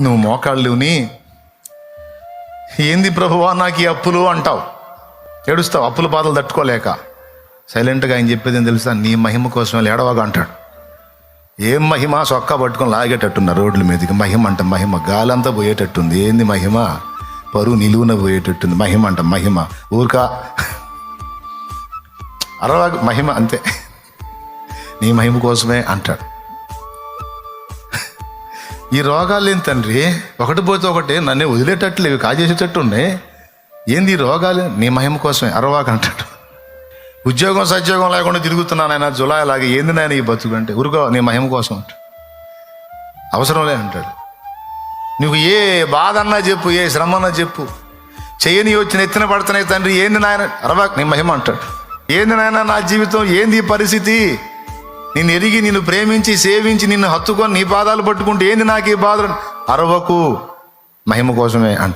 నువ్వు మోకాళ్ళుని ఏంది ప్రభువా నాకు ఈ అప్పులు అంటావు? ఏడుస్తావు? అప్పుల బాధలు తట్టుకోలేక. సైలెంట్గా ఆయన చెప్పేది ఏం తెలుసా? నీ మహిమ కోసం ఏడవగా అంటాడు. ఏం మహిమ? సొక్కా పట్టుకొని లాగేటట్టున్న రోడ్ల మీదకి మహిమ అంట మహిమ. గాలంతా పోయేటట్టుంది. ఏంది మహిమ? పరువు నిలువున పోయేటట్టుంది. మహిమ అంట మహిమ. ఊరిక? అరవా మహిమ అంతే. నీ మహిమ కోసమే అంటాడు. ఈ రోగాలు ఏంటి తండ్రి? ఒకటి పోతే ఒకటి నన్ను వదిలేటట్లు ఇవి కాజేసేటట్టు ఉన్నాయి. ఏంది ఈ రోగాలు? నీ మహిమ కోసమే అరవాక అంటాడు. ఉద్యోగం సద్యోగం లేకుండా తిరుగుతున్నాను ఆయన జులాయి లాగా ఏంది నాయన ఈ బతుకు అంటే? ఊరుకో నీ మహిమ కోసం అంటాడు. అవసరం లే అంటాడు. నువ్వు ఏ బాధ అన్నా చెప్పు ఏ శ్రమ అన్నా చెప్పు. చేయని వచ్చిన ఎత్తిన పడుతున్నాయి తండ్రి ఏంది నాయన? అరవాక్ నీ మహిమ అంటాడు. ఏంది నాయన నా జీవితం? ఏంది ఈ పరిస్థితి? నిన్ను ఎరిగి నిన్ను ప్రేమించి సేవించి నిన్ను హత్తుకొని నీ పాదాలు పట్టుకుంటే ఏంది నాకు ఈ బాధ? అరవకు. మహిమ కోసమే అంట.